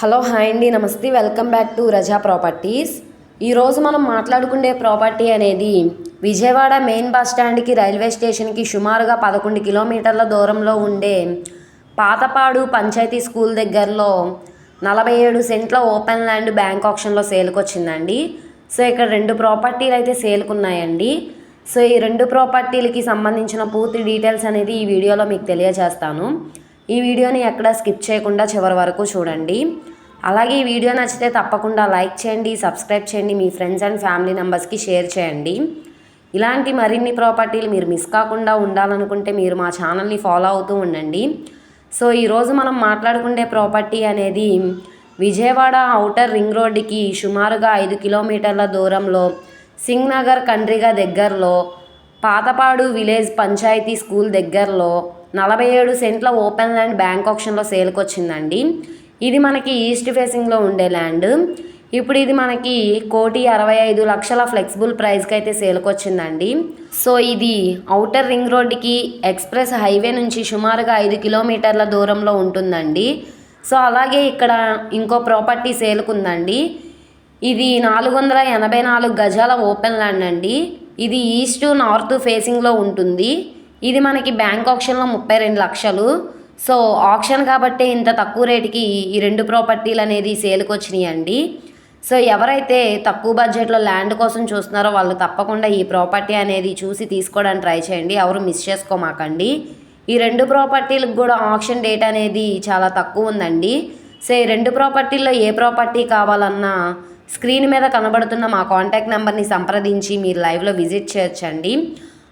Hello hi అండి నమస్తే. Welcome back to Raza properties. ఈరోజు మనం మాట్లాడుకునే ప్రాపర్టీ అనేది విజయవాడ మెయిన్ బస్ స్టాండ్కి రైల్వే స్టేషన్కి సుమారుగా పదకొండు కిలోమీటర్ల దూరంలో ఉండే పాతపాడు పంచాయతీ స్కూల్ దగ్గరలో నలభై ఏడు సెంట్ల ఓపెన్ ల్యాండ్ బ్యాంక్ ఆప్షన్లో సేల్కి వచ్చిందండి. సో ఇక్కడ రెండు ప్రాపర్టీలు అయితే సేల్కి ఉన్నాయండి. సో ఈ రెండు ప్రాపర్టీలకి సంబంధించిన పూర్తి డీటెయిల్స్ అనేది ఈ వీడియోలో మీకు తెలియజేస్తాను. ఈ వీడియోని ఎక్కడ స్కిప్ చేయకుండా చివరి వరకు చూడండి. అలాగే ఈ వీడియో నచ్చితే తప్పకుండా లైక్ చేయండి సబ్స్క్రైబ్ చేయండి మీ ఫ్రెండ్స్ అండ్ ఫ్యామిలీ మెంబర్స్కి షేర్ చేయండి. ఇలాంటి మరిన్ని ప్రాపర్టీలు మీరు మిస్ కాకుండా ఉండాలనుకుంటే మీరు మా ఛానల్ని ఫాలో అవుతూ ఉండండి. సో ఈరోజు మనం మాట్లాడుకునే ప్రాపర్టీ అనేది విజయవాడ ఔటర్ రింగ్ రోడ్డుకి సుమారుగా ఐదు కిలోమీటర్ల దూరంలో సింగ్ నగర్ కండ్రిగా దగ్గరలో పాతపాడు విలేజ్ పంచాయతీ స్కూల్ దగ్గరలో నలభై ఏడు సెంట్ల ఓపెన్ ల్యాండ్ బ్యాంక్ ఆప్షన్లో సేల్కి వచ్చిందండి ఇది మనకి ఈస్ట్ ఫేసింగ్లో ఉండే ల్యాండ్. ఇప్పుడు ఇది మనకి కోటి అరవై ఐదు లక్షల ఫ్లెక్సిబుల్ ప్రైస్కి అయితే సేల్కి వచ్చిందండి సో ఇది ఔటర్ రింగ్ రోడ్డుకి ఎక్స్ప్రెస్ హైవే నుంచి సుమారుగా ఐదు కిలోమీటర్ల దూరంలో ఉంటుందండి. సో అలాగే ఇక్కడ ఇంకో ప్రాపర్టీ సేల్కుందండి. ఇది నాలుగు వందల ఎనభై నాలుగు గజాల ఓపెన్ ల్యాండ్ అండి. ఇది ఈస్ట్ నార్త్ ఫేసింగ్లో ఉంటుంది. ఇది మనకి బ్యాంక్ ఆప్షన్లో ముప్పై రెండు లక్షలు. సో ఆప్షన్ కాబట్టి ఇంత తక్కువ రేటుకి ఈ రెండు ప్రాపర్టీలు అనేది సేల్కి వచ్చినాయి అండి సో ఎవరైతే తక్కువ బడ్జెట్లో ల్యాండ్ కోసం చూస్తున్నారో వాళ్ళు తప్పకుండా ఈ ప్రాపర్టీ అనేది చూసి తీసుకోవడానికి ట్రై చేయండి. ఎవరు మిస్ చేసుకోమాకండి. ఈ రెండు ప్రాపర్టీలకు కూడా ఆప్షన్ డేట్ అనేది చాలా తక్కువ ఉందండి. సో ఈ రెండు ప్రాపర్టీల్లో ఏ ప్రాపర్టీ కావాలన్నా స్క్రీన్ మీద కనబడుతున్న మా కాంటాక్ట్ నెంబర్ని సంప్రదించి మీరు లైవ్లో విజిట్ చేయొచ్చండి.